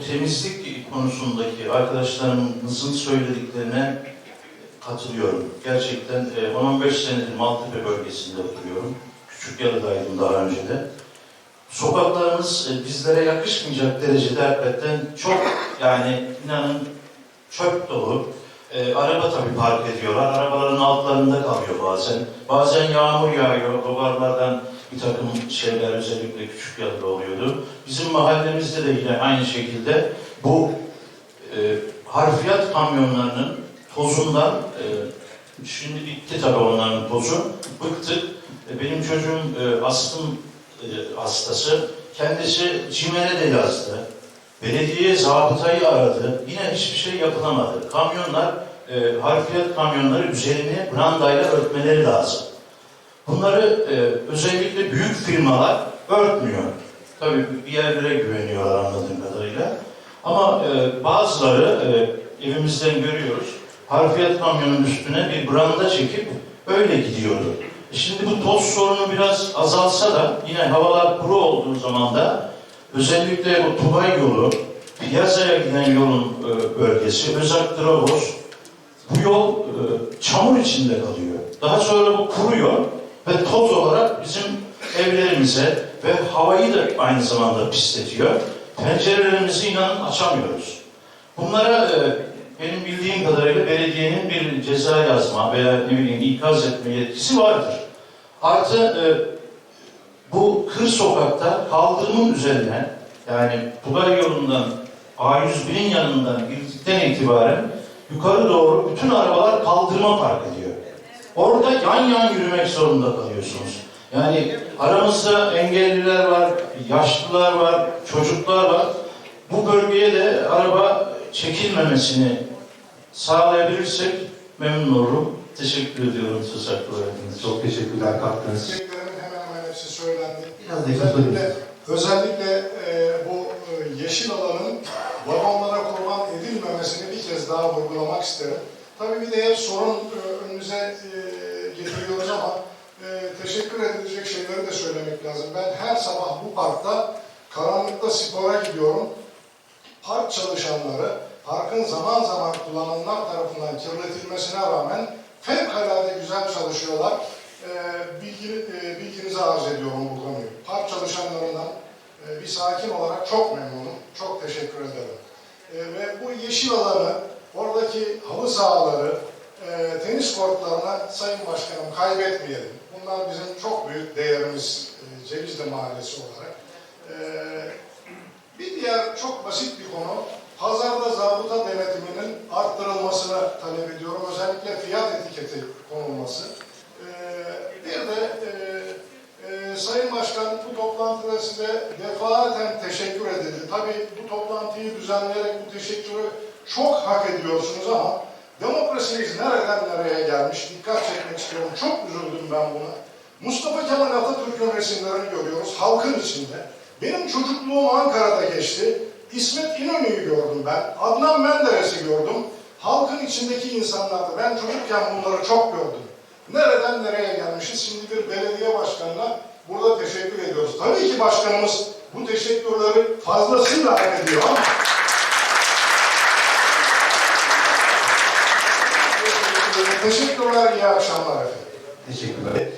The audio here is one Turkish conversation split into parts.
temizlik konusundaki arkadaşlarımızın söylediklerine katılıyorum. Gerçekten e, 10-15 senedir Maltepe bölgesinde oturuyorum. Küçük Yalı'daydım daha önce de. Sokaklarımız e, bizlere yakışmayacak derecede hakikaten çok yani inanın çöp dolu. E, araba tabii park ediyorlar. Arabaların altlarında kalıyor bazen. Bazen yağmur yağıyor. Duvarlardan bir takım şeyler özellikle küçük yalıda oluyordu. Bizim mahallemizde de yine aynı şekilde bu e, harfiyat kamyonlarının tozundan e, şimdi bitti tabii onların tozu. Bıktık. E, benim çocuğum e, astım e, hastası. Kendisi CİMER'e de yazdı. Belediye zabıtayı aradı. Yine hiçbir şey yapılamadı. Kamyonlar, e, harfiyat kamyonları üzerini brandayla örtmeleri lazım. Bunları e, özellikle büyük firmalar örtmüyor. Tabii bir yerlere güveniyorlar anladığım kadarıyla. Ama e, bazıları e, evimizden görüyoruz. Harfiyat kamyonun üstüne bir branda çekip öyle gidiyordu. E Şimdi bu toz sorunu biraz azalsa da yine havalar kuru olduğu zaman da özellikle bu Tubay yolu, Piyaza'ya giden yolun e, bölgesi, Özak Dragos bu yol e, çamur içinde kalıyor. Daha sonra bu kuruyor ve toz olarak bizim evlerimize ve havayı da aynı zamanda pisletiyor. Pencerelerimizi inanın açamıyoruz. Bunlara e, benim bildiğim kadarıyla belediyenin bir ceza yazma veya ne ikaz etme yetkisi vardır. Artı e, bu kır sokakta kaldırımın üzerine yani Tugay yolundan A101'in yanından girdikten itibaren yukarı doğru bütün arabalar kaldırıma park ediyor. Orada yan yan yürümek zorunda kalıyorsunuz. Yani aramızda engelliler var, yaşlılar var, çocuklar var. Bu bölgeye de araba çekilmemesini sağlayabilirsek memnun olurum. Teşekkür ediyorum söz hakkı. Çok teşekkürler. Söylediklerimin hemen hemen hepsi söylendi. Biraz. Özellikle, özellikle e, bu e, yeşil alanın vagonlara kurban edilmemesini bir kez daha vurgulamak isterim. Tabii bir de sorun e, önümüze e, getiriyoruz ama e, teşekkür edilecek şeyleri de söylemek lazım. Ben her sabah bu parkta karanlıkta spora gidiyorum. Park çalışanları parkın zaman zaman kullananlar tarafından kirletilmesine rağmen fevkalade güzel çalışıyorlar. Bilgi, bilginize arz ediyorum bu konuyu. Park çalışanlarından bir sakin olarak çok memnunum. Çok teşekkür ederim. Ve bu yeşil alanı, oradaki halı sahaları, e, tenis kortlarına Sayın Başkanım kaybetmeyelim. Bunlar bizim çok büyük değerimiz e, Cevizli Mahallesi olarak. E, bir diğer çok basit bir konu, pazarda zabıta denetiminin arttırılmasını talep ediyorum. Özellikle fiyat etiketi konulması. Ee, bir de e, e, Sayın Başkan bu toplantıda size defaten teşekkür edildi. Tabii bu toplantıyı düzenleyerek bu teşekkürü çok hak ediyorsunuz ama demokrasimiz nereden nereye gelmiş dikkat çekmek istiyorum. Çok üzüldüm ben buna. Mustafa Kemal Atatürk'ün resimlerini görüyoruz halkın içinde. Benim çocukluğum Ankara'da geçti. İsmet İnönü'yü gördüm ben. Adnan Menderes'i gördüm. Halkın içindeki insanlardı. Ben çocukken bunları çok gördüm. Nereden nereye gelmişiz? Şimdi bir belediye başkanına burada teşekkür ediyoruz. Tabii ki başkanımız bu teşekkürleri fazlasıyla hak ediyor ama Teşekkürler, iyi akşamlar efendim. Teşekkürler.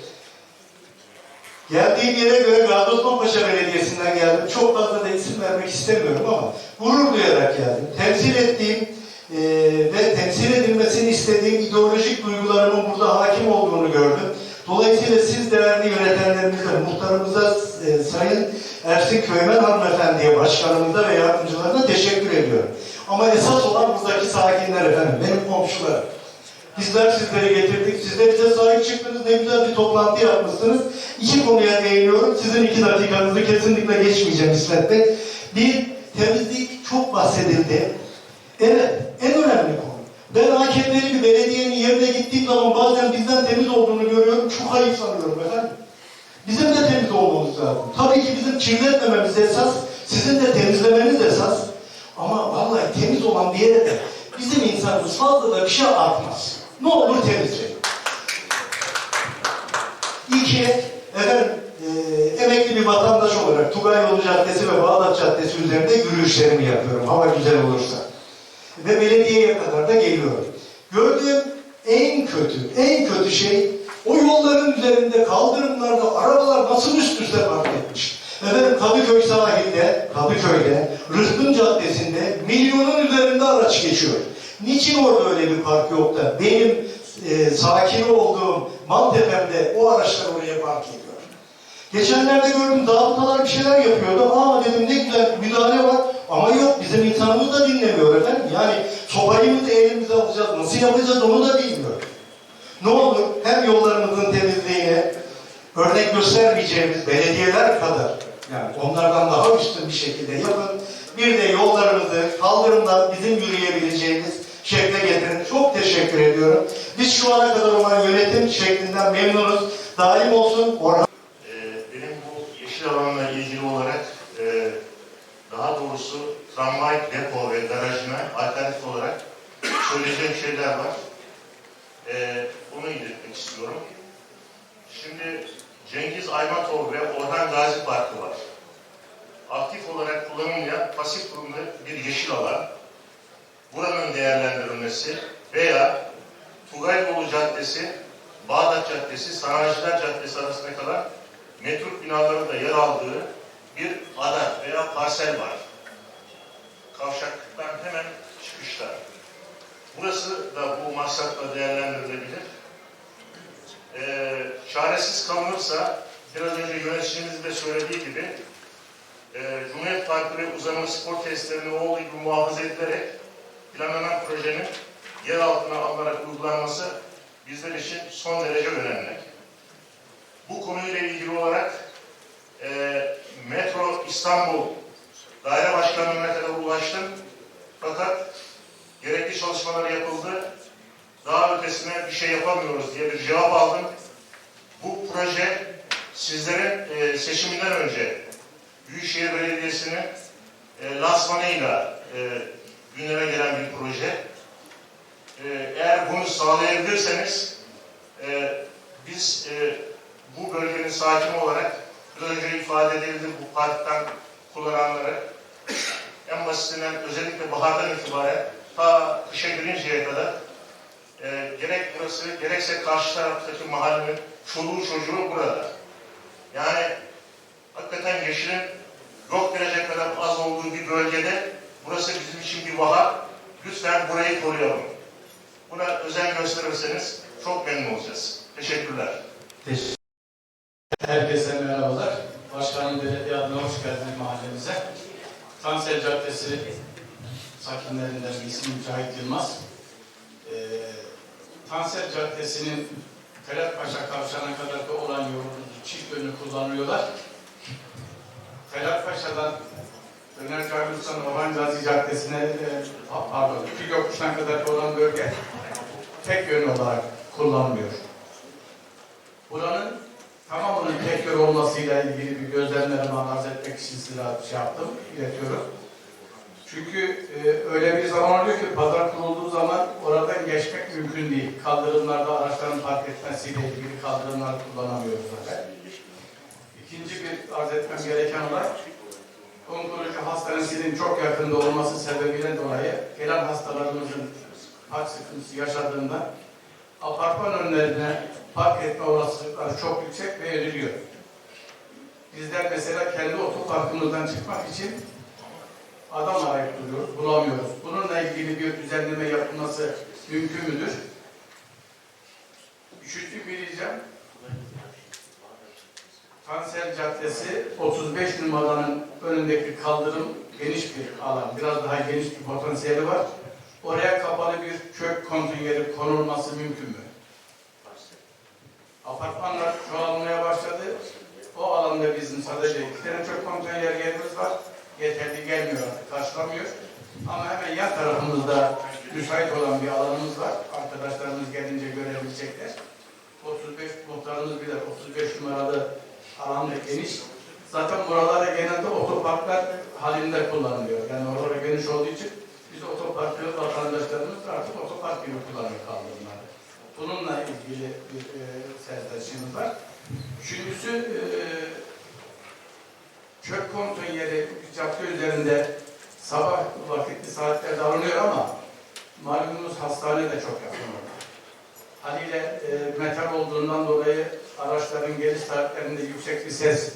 Geldiğim yere göre Gazi Paşa Belediyesi'nden geldim. Çok fazla da isim vermek istemiyorum ama gurur duyarak geldim. Temsil ettiğim eee, ve temsil edilmesini istediğim ideolojik duygularımın burada hakim olduğunu gördüm. Dolayısıyla siz değerli yönetenlerimize, muhtarımıza, e, Sayın Ersin Köymen hanımefendiye, başkanımıza ve yardımcılarına teşekkür ediyorum. Ama esas olan buradaki sakinler efendim, benim komşularım. Bizler sizleri getirdik. Siz de bize sahip çıktınız. Ne güzel bir toplantı yapmışsınız. İki konuya değiniyorum. Sizin iki dakikanızı kesinlikle geçmeyeceğim İsmet. Bir, temizlik çok bahsedildi. Evet, en önemli konu. Ben AKP'li bir belediyenin yerine gittiğim zaman bazen bizden temiz olduğunu görüyorum. Çok ayıp sanıyorum efendim. Bizim de temiz olmamız lazım. Tabii ki bizim kirletmememiz esas, sizin de temizlemeniz esas. Ama vallahi temiz olan bir yere de bizim insanımız fazla da bir şey atmaz. Ne olur temizleyin. İki, efendim, e, emekli bir vatandaş olarak Tugay Yolu Caddesi ve Bağdat Caddesi üzerinde yürüyüşlerimi yapıyorum. Hava güzel olursa. Ve belediyeye kadar da geliyorum. Gördüğüm en kötü, en kötü şey o yolların üzerinde kaldırımlarda arabalar nasıl üst üste park etmiş. Efendim Kadıköy sahilde, Kadıköy'de, Rıhtım Caddesi'nde milyonun üzerinde araç geçiyor. Niçin orada öyle bir park yok da benim e, sakin olduğum Maltepe'mde o araçlar oraya park ediyor. Geçenlerde gördüm zabıtalar bir şeyler yapıyordu. Aa dedim ne güzel müdahale var. Ama yok bizim insanımız da dinlemiyor efendim. Yani sopayı mı da elimize alacağız, nasıl yapacağız onu da bilmiyor. Ne olur hem yollarımızın temizliğine örnek göstermeyeceğimiz belediyeler kadar yani onlardan daha üstün bir şekilde yapın. Bir de yollarımızı kaldırımdan bizim yürüyebileceğimiz şekle getirin. Çok teşekkür ediyorum. Biz şu ana kadar olan yönetim şeklinden memnunuz. Daim olsun. Orhan Ee, benim bu yeşil alanla ilgili olarak e, daha doğrusu tramvay depo ve garajına alternatif olarak söyleyeceğim şeyler var. Ee, onu iletmek istiyorum. Şimdi Cengiz Aymatov ve Orhan Gazi Parkı var. Aktif olarak kullanılmayan pasif durumda bir yeşil alan. Buranın değerlendirilmesi veya Tugayloğlu Caddesi, Bağdat Caddesi, Sanayiciler Caddesi arasında kalan metruk binaların da yer aldığı bir ada veya parsel var. Kavşaktan hemen çıkışta. Burası da bu maksatla değerlendirilebilir. Ee, çaresiz kalınırsa biraz önce yöneticimizin de söylediği gibi e, Cumhuriyet Parkı ve uzanma spor tesislerini olduğu gibi muhafaza edilerek planlanan projenin yer altına alınarak uygulanması bizler için son derece önemli. Bu konuyla ilgili olarak e, Metro İstanbul Daire Başkanlığı'na kadar ulaştım. Fakat gerekli çalışmalar yapıldı. Daha ötesine bir şey yapamıyoruz diye bir cevap aldım. Bu proje sizlerin e, seçiminden önce Büyükşehir Belediyesi'nin e, lansmanıyla e, gündeme gelen bir proje. E, eğer bunu sağlayabilirseniz e, biz e, bu bölgenin sakini olarak biraz önce ifade edildi bu parktan kullananları en basitinden özellikle bahardan itibaren ta kışa girinceye kadar e, gerek burası gerekse karşı taraftaki mahallenin çoluğu çocuğu burada. Yani hakikaten yeşilin yok derece kadar az olduğu bir bölgede burası bizim için bir vaha. Lütfen burayı koruyalım. Buna özen gösterirseniz çok memnun olacağız. Teşekkürler. Herkese merhabalar. Başkanım belediye adına hoş geldiniz mahallemize. Tansel Caddesi sakinlerinden bir isim Mücahit Yılmaz. Ee, Tansel Caddesi'nin Telatpaşa kavşağına kadar da olan yolu çift yönlü kullanıyorlar. Telatpaşa'dan Öner Cavus'tan Orhan Gazi Caddesi'ne, e, pardon, iki yokuşuna kadar olan bölge tek yönlü olarak kullanılıyor. Buranın tamamının tek yol olmasıyla ilgili bir gözlemlerimi arz etmek için size şey yaptım, iletiyorum. Çünkü e, öyle bir zaman oluyor ki pazar kurulduğu zaman oradan geçmek mümkün değil. Kaldırımlarda araçların park etmesiyle ilgili kaldırımlar kullanamıyoruz zaten. İkinci bir arz etmem gereken olay, onkoloji hastanesinin çok yakında olması sebebiyle dolayı gelen hastalarımızın park sıkıntısı yaşadığında apartman önlerine park etme olasılıkları çok yüksek ve eriliyor. Bizler mesela kendi otoparkımızdan çıkmak için adam arayıp duruyoruz, bulamıyoruz. Bununla ilgili bir düzenleme yapılması mümkün müdür? Üçüncü bir ricam, Tansel Caddesi 35 numaranın önündeki kaldırım geniş bir alan, biraz daha potansiyeli var. Oraya kapalı bir çöp konteyneri konulması mümkün mü? Apartmanlar çoğalmaya başladı. O alanda bizim sadece iki tane çöp konteyner yerimiz var. Yeterli gelmiyor artık, karşılamıyor. Ama hemen yan tarafımızda müsait olan bir alanımız var. Arkadaşlarımız gelince görebilecekler. 35 muhtarımız bilir, 35 numaralı alan da geniş. Zaten buralarda genelde otoparklar halinde kullanılıyor. Yani oralar geniş olduğu için biz otoparkı vatandaşlarımız da artık otopark gibi kullanıyor kaldırımları. Bununla ilgili bir e, serzenişimiz var. Üçüncüsü e, çöp konteyneri cadde üzerinde sabah vakitli saatlerde alınıyor ama malumunuz hastane de çok yakın orada. Haliyle e, metal olduğundan dolayı araçların geliş saatlerinde yüksek bir ses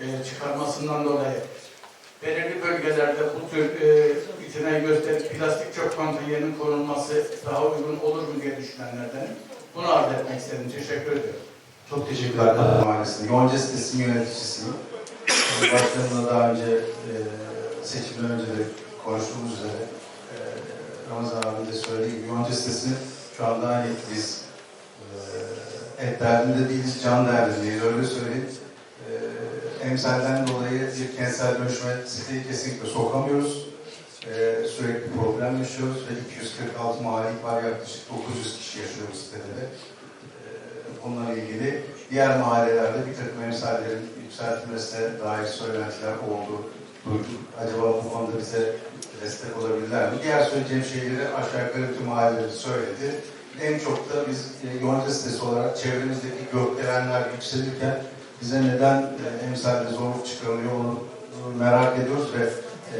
e, çıkarmasından dolayı belirli bölgelerde bu tür e, itinayı gösterip plastik çöp konteynerinin konulması daha uygun olur mu diye düşünenlerdenim. Bunu arz etmek istedim. Teşekkür ediyorum. Çok teşekkürler Kadir Mahallesi'nde. Yonca sitesinin yöneticisiyim. Başkanımla daha önce e, seçimden önce de konuştuğumuz üzere e, Ramazan abi de söylediği gibi Yonca sitesini şu anda hani biz e, et derdinde değiliz, can derdindeyiz öyle söyleyeyim. E, emsalden dolayı bir kentsel dönüşme siteyi kesinlikle sokamıyoruz. E, sürekli problem yaşıyoruz ve 246 mahallik var yaklaşık 900 kişi yaşıyor bu sitede de. E, bununla ilgili diğer mahallelerde bir takım emsallerin yükseltilmesine dair söylentiler oldu. Duyduk. Acaba bu konuda bize destek olabilirler mi? Diğer söyleyeceğim şeyleri aşağı yukarı tüm mahalleleri söyledi. En çok da biz e, Yonca sitesi olarak çevremizdeki gökdelenler yükselirken bize neden e, emsalde zorluk çıkarılıyor onu merak ediyoruz ve e,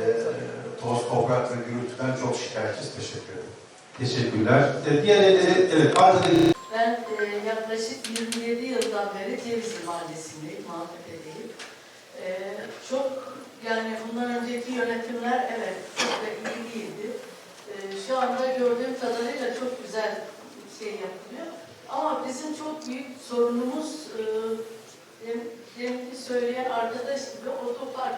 toz, toprak ve gürültüden çok şikayetçiyiz. Teşekkür ederim. Teşekkürler. E, diğer elleri, evet arkada Ben e, yaklaşık 27 yıldan beri Cevizli Mahallesi'ndeyim, Maltepe'deyim. E, çok yani bundan önceki yönetimler evet çok da iyi değildi. E, şu anda gördüğüm kadarıyla çok güzel şey yapılıyor. Ama bizim çok büyük sorunumuz e, dem- deminki söyleyen arkadaş gibi otopark.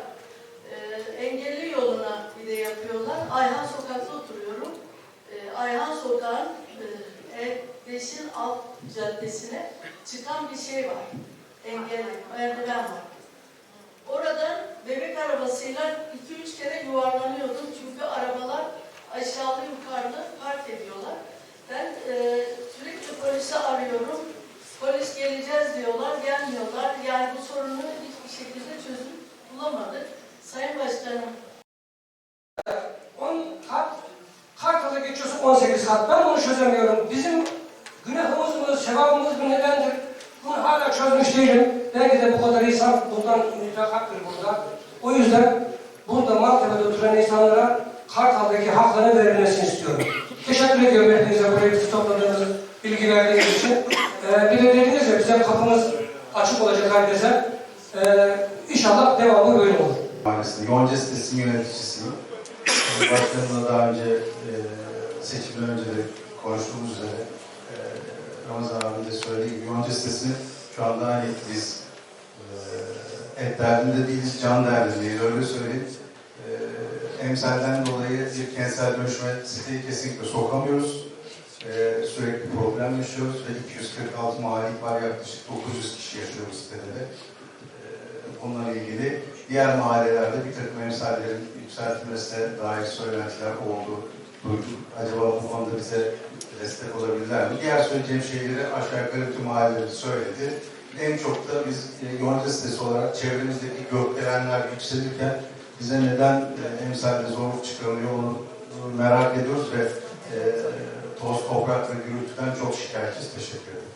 E, engelli yoluna bir de yapıyorlar. Ayhan Sokak'ta oturuyorum. E, Ayhan Sokak'ın e, E5'in alt caddesine çıkan bir şey var. Engel, merdiven var. Oradan bebek arabasıyla 2-3 kere yuvarlanıyordum çünkü arabalar aşağıda yukarıda park ediyorlar. Ben e, sürekli polisi arıyorum. Polis geleceğiz diyorlar, gelmiyorlar. Yani bu sorunu hiçbir şekilde çözüm bulamadık. Sayın Başkanım, 10 kat, Kartal'a geçiyorsun 18 kat. Ben bunu çözemiyorum. Bizim günahımız mı, sevabımız mı nedendir? Bunu hala çözmüş değilim. Belki de bu kadar insan bundan mütakattır burada. O yüzden burada Maltepe'de oturan insanlara Kartal'daki haklarını verilmesini istiyorum. Teşekkür ediyorum hepinize buraya bizi topladığınız, bilgi verdiğiniz için. Ee, bir de dediniz ya bize kapımız açık olacak herkese. Ee, inşallah devamı böyle olur. Mahallesi'nde Yonca sitesinin yöneticisiyim. Başkanımla daha önce e, seçimden önce de konuştuğumuz üzere e, Ramazan abi de söylediği gibi Yonca sitesini şu anda hani biz e, et derdinde değiliz, can derdindeyiz öyle söyleyeyim. E, emsalden dolayı bir kentsel dönüşme siteyi kesinlikle sokamıyoruz. E, sürekli problem yaşıyoruz ve 246 mahallik var yaklaşık 900 kişi yaşıyor bu sitede de. E, bununla ilgili diğer mahallelerde bir takım emsallerin yükseltilmesine dair söylentiler oldu. Duyduk. Acaba bu konuda bize destek olabilirler mi? Diğer söyleyeceğim şeyleri aşağı yukarı tüm mahalleleri söyledi. En çok da biz e, Yonca sitesi olarak çevremizdeki gökdelenler yükselirken bize neden e, emsalde zorluk çıkarılıyor onu merak ediyoruz ve e, toz, toprak ve gürültüden çok şikayetçiyiz. Teşekkür ederim.